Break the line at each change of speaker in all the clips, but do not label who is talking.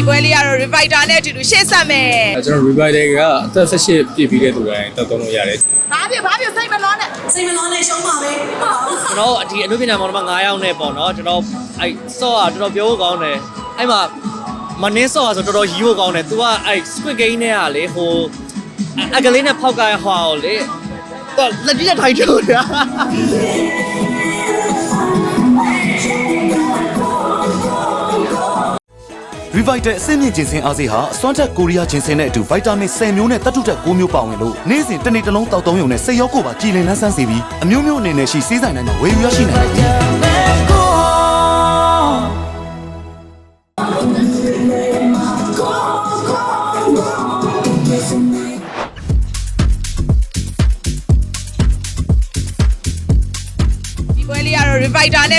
ဒီပွဲလေးကတော့ Revider နဲ့အတူတူရှေ့ဆက်မယ်
ကျွန်တော် Revider ကအသက်18ပြည့်ပြီးတဲ့သူတိုင်းတက်သုံးလို့ရတယ်
ဘာဖြစ်ဘာဖြစ်စိတ်မနှောနဲ့
စိတ်မနှောနဲ့ရှုံးပါပဲ
ကျွန်တော်ဒီအနုပညာမောင်နှမ9ယောက်နဲ့ပေါ့နော်ကျွန်တော်အဲ့ဆော့ကတော်တော်ပြောဖို့ကောင်းတယ်အဲ့မှာမနင်းဆော့ကဆိုတော်တော်ရီးဖို့ကောင်းတယ် तू ကအဲ့ Squid Game နဲ့ကလေဟိုအကလေးနဲ့ဖောက်ကရဟွာကိုလေတော်လက်ကြီးနဲ့ထိုင်ကြတယ်
Revital အဆင့်မြင့်ဂျင်ဆင်အားစေးဟာအစွမ်းထက်ကိုရီးယားဂျင်ဆင်နဲ့အတူဗိုက်တာမင်10မျိုးနဲ့တတုထက်9မျိုးပါဝင်လို့နေ့စဉ်တစ်နေ့တစ်လုံးတောက်သုံးရုံနဲ့စိတ်ရောကိုယ်ပါကြည်လင်နှမ်းဆန်းစေပြီးအမျိုးမျိုးအနေနဲ့ရှိစေးဆိုင်တိုင်းမှာဝယ်ယူရရှိနိုင်တယ်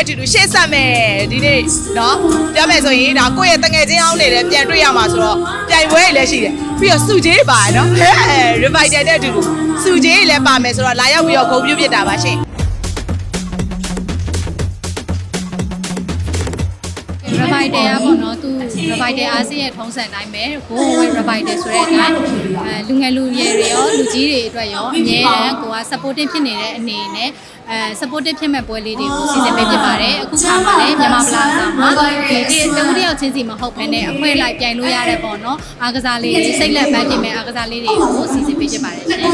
အတူတူရှေ့ဆက်မယ်ဒီနေ့နော်ပြောမယ်ဆိုရင်ဒါကိုယ့်ရဲ့တငယ်ချင်းအောင်နေတယ်ပြန်တွေ့ရမှာဆိုတော့ပြိုင်ပွဲတွေလည်းရှိတယ်ပြီးတော့စုကြီးပါနော်ဟဲ့ revival နဲ့အတူတူစုကြီးလည်းပါမယ်ဆိုတော့လာရောက်ပြီးတော့ဂုဏ်ပြုပြစ်တာပါရှင်
revider อ่ะပေါ့နော်သူ revider အားစီးရဲ့ထုံးစံတိုင်းပဲကိုယ်ဝယ် revider ဆိုတဲ့အတိုင်းအဲလူငယ်လူရွယ်တွေရောလူကြီးတွေအတွက်ရောအများတန်းကိုက supporting ဖြစ်နေတဲ့အနေနဲ့အဲ supporting ဖြစ်မဲ့ပွဲလေးတွေကိုစီစဉ်ပေးဖြစ်ပါတယ်အခုခါမှာလည်းမြန်မာပလာဇာမှာဒီဒီတဦးတစ်ယောက်ချင်းစီမဟုတ်ဘဲနဲ့အဖွဲလိုက်ပြိုင်လို့ရတဲ့ပေါ့နော်အားကစားလေးတွေစိတ်လက်ပန်းဖြစ်မဲ့အားကစားလေးတွေကိုစီစဉ်ပေးဖြစ်ပါတယ်ရှင်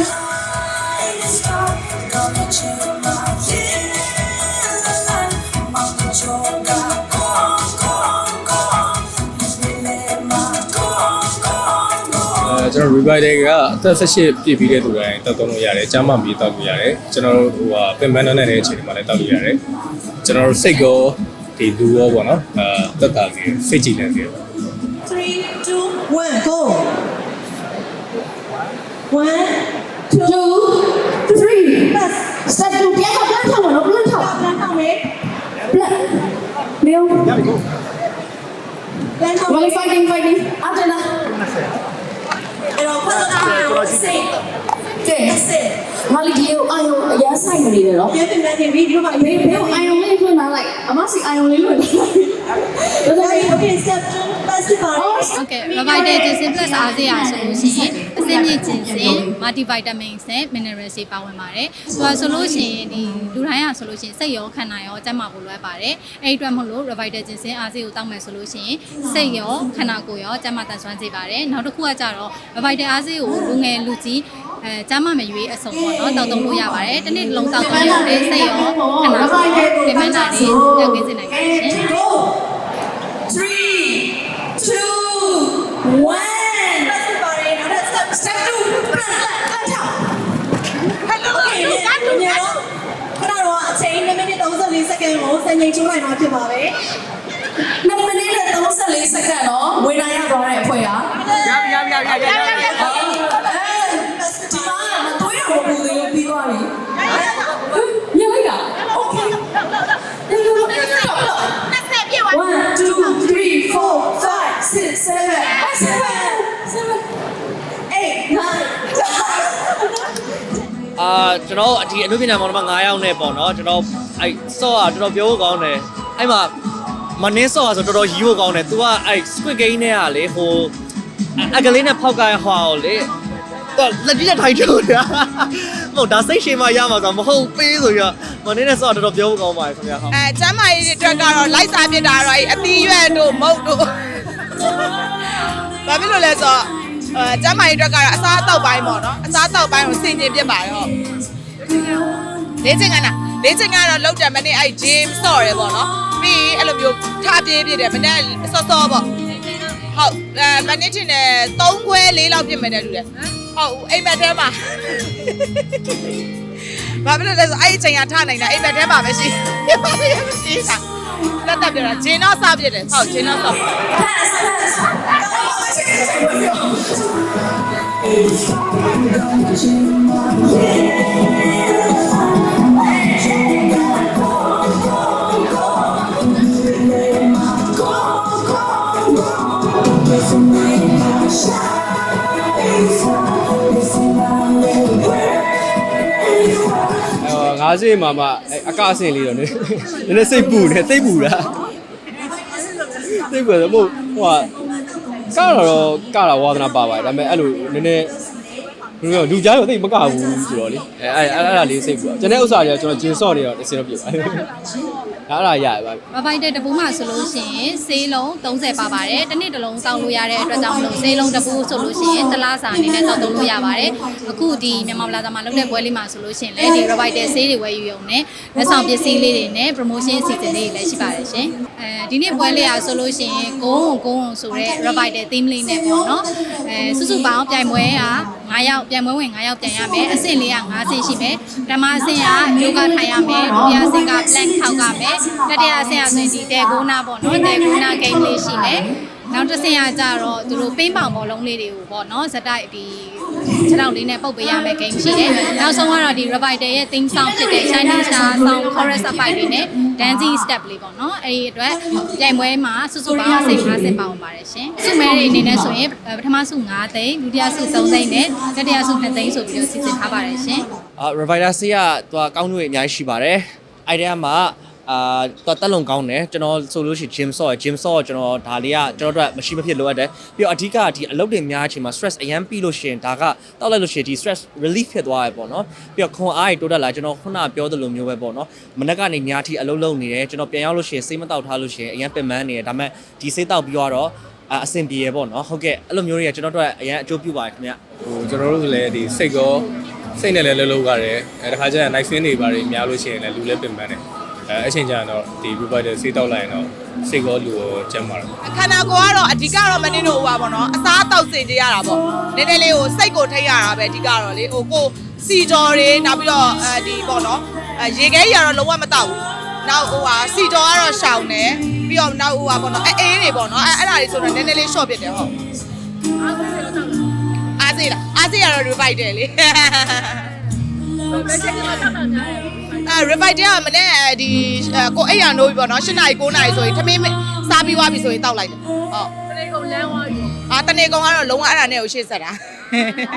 ကျွန်တော် revider ကအသက်18ပြည့်ပြီးတဲ့သူတိုင်းတောက်သုံးလို့ရတယ်ကျမ်းမာပြီးတောက်လို့ရတယ်ကျွန်တော်တို့ဟိုဟာပင်ပန်းနှံ့တဲ့အချိန်တွေမှာလည်းတောက်လို့ရတယ်ကျွန်တော်တို့စိတ်ကောဒီလူရောပေါ့နော်အဲတက်တာစီစိတ်ကြည်နေစီ
3 2 1 go 1 2 3 pass step 2ပြန်တော့ပြန်ထောက်ပါတော့ပြန်ထောက်ပြန်ထောက်မယ်ပြန်လျောပြန်ထောက်
Wally fighting, fighting. After that.
အဲ့တော့ဖတ် တာတော့စိတ်
Okay.
စိတ်
Wally, do you I don't yes I need it all.
ပြန်ပြန်ပြန်ပြီးဒီလိုပါ
Babe, babe, I only put my like I must say I only put. That's okay.
okay step 2 pass ပါတော့
ဟုတ်ကဲ့ Revital Ginseng Plus အားစေးရဆိုလို့ရှိရင်အစင်းမြင့်ကျင်စင် multivitamins နဲ့ minerals တွေပါဝင်ပါတယ်။ဆိုတော့ဆိုလို့ရှိရင်ဒီလူတိုင်းကဆိုလို့ရှိရင်စိတ်ရောခန္ဓာရောကျန်းမာဖို့လွယ်ပါတယ်။အဲဒီအတွက်မဟုတ်လို့ Revital Ginseng အားစေးကိုတောက်မယ်ဆိုလို့ရှိရင်စိတ်ရောခန္ဓာကိုယ်ရောကျန်းမာတန်ဆွမ်းစေပါတယ်။နောက်တစ်ခုကကြတော့ Revital အားစေးကိုလူငယ်လူကြီး အဲကျမမရွေးအစုံပေါ့နော်တောက်သုံးလို့ရပါတယ်တစ်နေ့လုံးတောက်သုံးရင်ဒေးစိတ်ရောခဏပြင်းမနာတွေညှပ်ကင်းစေနိုင်ပါတယ်ရှင်
3 2 1စက္ကန့်ကိုစံချိန်ချိုးလိုက်မှာဖြစ်ပါတယ်။
2မိနစ်နဲ့34စက္ကန့်တော့ဝင်နိုင်ရသွားတ
ယ်
အာကျွန်တော်ဒီအနုပညာမောင်နှမ9ယောက်နဲ့ပေါ့နော်ကျွန်တော်အဲ့ဆော့อ่ะတော်တော်ပြောဖို့ကောင်းတယ်အဲ့မှာမနင်းဆော့อ่ะဆိုတော်တော်ရီးဖို့ကောင်းတယ် तू ကအဲ့ squid game နဲ့อ่ะလေဟိုအကလေးနဲ့ဖောက်ကားဟွာကိုလေတော့လက်ကြီးနဲ့ထိုင်ထုတ်တာမဟုတ်ဒါစိတ်ရှည်မှရမှာဆိုမဟုတ်ပေးဆိုရမနင်းနဲ့ဆော့တော်တော်ပြောဖို့ကောင်းပါတယ်ခင်ဗျာဟုတ်
အဲကျမ်းမာရေးတွေအတွက်ကတော့လိုက်စားပြတာတော့အသီးရွက်တို့မုတ်တို့ဘာဖြစ်လို့လဲဆိုတော့ အဲကျမ်းမာရေးအတွက်ကတော့အစားအသောက်ပိုင်းပေါ့နော်အစားအသောက်ပိုင်းကိုဆင်ခြင်ပြပါတယ်ဟုတ်လေ့ကျင့်ခန်းလားလေ့ကျင့်ခန်းကတော့လောက်တယ်မနေ့အဲ့ gym ဆော့ရဲပေါ့နော်ပြီးရင်အဲ့လိုမျိုးထားပြေးပြတယ်မနေ့ဆော့ဆော့ပေါ့ဟုတ်အဲမနေ့ချင်းနဲ့3ခွဲ4လောက်ပြစ်မယ်တဲ့လူတယ်ဟုတ်အိမ်မက်ထဲမှာဘာဖြစ်လို့လဲဆိုအဲ့ဒီအချိန်ကထားနိုင်တာအိမ်မက်ထဲမှာပဲရှိရှိတာ တက်တက်ပြောတာဂျင်းတော့စပြစ်တယ်ဟုတ်ဂျင်းတော့စ
ပါ ၅စိတ်မှာမှအကအဆင်လေးတော့နည်းနည်းစိတ်ပူနေစိတ်ပူတာစိတ်ပူတယ်မဟုတ်ဟိုက
ကတော့ကတာဝါသနာပါပါတယ်ဒါပေမဲ့အဲ့လိုနည်းနည်းဘယ်လိုလူကြားရောသိမကဘူးဆိုတော့လေအဲအဲ့အဲ့ဒါလေးစိတ်ပူတာကျွန်တဲ့ဥစ္စာတွေကကျွန်တော်ဂျင်ဆော့နေတော့အစင်တော့ပြပါတယ် ဒါရရပါ
မပိုက်တဲ့တပူးမှဆိုလို့ရှိရင်ဆေးလုံး30ပါပါတယ်တစ်နေ့တစ်လုံးတောင်းလို့ရတဲ့အတွက်ကြောင့်မလို့ဆေးလုံးတပူးဆိုလို့ရှိရင်တစ်လားစာအနေနဲ့တောက်သုံးလို့ရပါတယ်အခုဒီမြန်မာပလာဇာမှာလုပ်တဲ့ပွဲလေးမှာဆိုလို့ရှိရင်လည်းဒီ Revital ဆေးတွေဝယ်ယူရုံနဲ့လက်ဆောင်ပစ္စည်းလေးတွေနဲ့ promotion အစီအစဉ်လေးတွေလည်းရှိပါတယ်ရှင်အဲဒီနေ့ပွဲလေးอ่ะဆိုလို့ရှိရင်ဂုံးဂုံးဆိုတဲ့ Revital theme လေးနဲ့ပေါ့နော်အဲစုစုပေါင်းပြိုင်ပွဲက9ယောက်ပြိုင်ပွဲဝင်9ယောက်ပြန်ရမယ်အဆင့်လေးက9ဆင့်ရှိမယ်ပထမအဆင့်က yoga ထိုင်ရမယ်ဒုတိယအဆင့်က plank ထောက်ကမယ်တတိယအဆင့်ကဆိုရင်ဒီတဲကိုနာပေါ့နော်တဲကိုနာ game လေးရှိမယ်နောက်တစ်ဆင့်ကကြတော့သူတို့ပိမ့်ပေါင်ဘောလုံးလေးတွေကိုပေါ့နော်ဇက်တိုက်ဒီခြေထောက်လေးနဲ့ပုတ်ပေးရမယ် game ရှိတယ်နောက်ဆုံးကတော့ဒီ revital ရဲ့ theme song ဖြစ်တဲ့ shining star song chorus အပိုက်တွေနဲ့ dancing step လေးပေါ့နော်အဲဒီအတွက်ပြိုင်ပွဲမှာစုစုပေါင်းအဆင့်50ပါဝင်ပါတယ်ရှင်စုမဲတွေအနေနဲ့ဆိုရင်ပထမစု9သိန်းဒုတိယစု3သိန်းနဲ့တတိယစု2သိန်းဆိုပြီးတော့စီစဉ်ထားပါတယ်ရှင်
အာ Revider ဆေးကသူကကောင်းတွေအများကြီးရှိပါတယ်အဲ့ဒီမှာ အာသူတက်လုံကောင်းတယ်ကျွန်တော်ဆိုလို့ရှိရင် gym saw ရ gym saw ကိုကျွန်တော်ဒါလေးကကျွန်တော်တို့ကမရှိမဖြစ်လိုအပ်တယ်ပြီးတော့အဓိကဒီအလုပ်တွေများအချိန်မှာ stress အရန်ပြီးလို့ရှိရင်ဒါကတောက်လိုက်လို့ရှိရင်ဒီ stress relief ဖြစ်သွားရပေါ့နော်ပြီးတော့ခွန်အားတွေတိုးတက်လာကျွန်တော်ခုနကပြောသလိုမျိုးပဲပေါ့နော်မနက်ကနေညထိအလုပ်လုပ်နေတယ်ကျွန်တော်ပြန်ရောက်လို့ရှိရင်စိတ်မတောက်ထားလို့ရှိရင်အရန်ပင်ပန်းနေတယ်ဒါပေမဲ့ဒီစိတ်တောက်ပြီးတော့အအဆင်ပြေရပေါ့နော်ဟုတ်ကဲ့အဲ့လိုမျိုးတွေကကျွန်တော်တို့ကအရန်အကျိုးပြုပါတယ်ခင်ဗျ
ဟိုကျွန်တော်တို့ဆိုလည်းဒီစိတ်ကောစိတ်နဲ့လည်းလှုပ်လှုပ်ရတယ်အဲတခါကျရင် night swing တွေပါတယ်များလို့ရှိရင်လည်းလူလည်းပင်ပန်းတယ် အဲအချိန်ကျရင်တော့ဒီ provider စေးတောက်လိုက်ရင်တော့စိတ်ကောလူရောကျန်းမာတယ်
ခန္ဓာကိုယ်ကတော့အဓိကတော့မနေလို့ဟိုပါပေါ့နော်အစားအသောက်စင်ကြရတာပေါ့နည်းနည်းလေးဟိုစိတ်ကိုထိရတာပဲအဓိကတော့လေဟိုကိုစီကြော်တွေနောက်ပြီးတော့အဲဒီပေါ့နော်အဲရေခဲကြီးကတော့လုံးဝမတောက်ဘူးနောက်ဟိုဟာစီကြော်ကတော့ရှောင်တယ်ပြီးတော့နောက်ဟိုဟာပေါ့နော်အဲအေးတွေပေါ့နော်အဲအဲ့ဒါတွေဆိုတော့နည်းနည်းလေး short ဖြစ်တယ်ဟုတ်အားစေးလားအားစေးကတော့ revive တယ်လေအဲ revive တဲ့ကမ နေ့ဒီကိုအိမ်ရနိုးပြီပေါ့နော်၈နာရီ9နာရီဆိုရင်ထမင်းစားပြီးသွားပြီဆိုရင်တောက်လိုက်တယ်ဟုတ်တနေကုန်လမ်းသွားပြီ အာတနေကုန်ကတော့လုံးဝအဲ့ဒါနဲ့ကိုရှေ့ဆက်တာ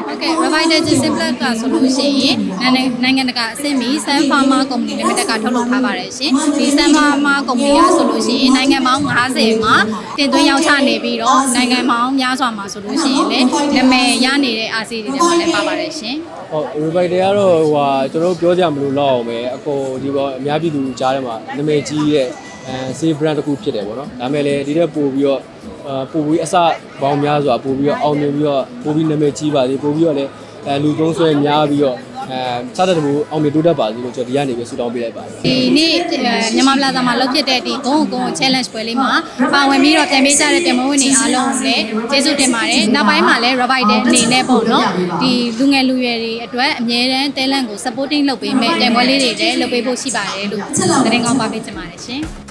ဟုတ်ကဲ့ Revital Gin Plus ကဆိုလို့ရှိရင်နိုင်ငံနိုင်ငံတကာအဆင့်မီ Sun Pharma Company Limited ကထုတ်လုပ်ထားပါတယ်ရှင်ဒီ Sun Pharma Company ကဆိုလို့ရှိရင်နိုင်ငံပေါင်း90မှာတင်သွင်းရောင်းချနေပြီးတော့နိုင်ငံပေါင်းများစွာမှာဆိုလို့ရှိရင်လည်းနာမည်ရနေတဲ့အာစီတွေထဲမှာလည်းပါပါတယ်ရှင်
ဟုတ် revider ကတော့ဟိုဟာကျွန်တော်တို့ပြောကြမလို့လောက်အောင်ပဲအကိုဒီပေါ်အများပြည်သူကြားထဲမှာနာမည်ကြီးရဲ့ အဲ save brand တစ်ခုဖြစ်တယ်ပေါ့နော်ဒါမဲ့လည်းဒီတက်ပို့ပြီးတော့အာပို့ပြီးအစပေါင်းများစွာပို့ပြီးတော့အောင်မြင်ပြီးတော့ပို့ပြီးနာမည်ကြီးပါသေးပို့ပြီးတော့လည်းအဲလူသုံးဆွဲများပြီးတော့အဲစတဲ့တမှုအောင်မြင်တိုးတက်ပါစေလို့ကျွန်တော်ဒီကနေပြီးဆူတောင်းပေးလိုက်ပါတယ်
ဒီနေ့မြန်မာပလာဇာမှာလုပ်ဖြစ်တဲ့ဒီဂုံးဂုံး challenge ပွဲလေးမှာပါဝင်ပြီးတော့ပြန်ပေးကြတဲ့တင်မဝင်နေအားလုံးကိုလည်းကျေးဇူးတင်ပါတယ်နောက်ပိုင်းမှာလည်း revival အနေနဲ့ပေါ့နော်ဒီလူငယ်လူရွယ်တွေအတွက်အမြဲတမ်းတဲလန့်ကို supporting လုပ်ပေးမယ်ပြန်ပွဲလေးတွေလည်းလုပ်ပေးဖို့ရှိပါတယ်လို့တင်ကောင်းပါပေးချင်ပါတယ်ရှင်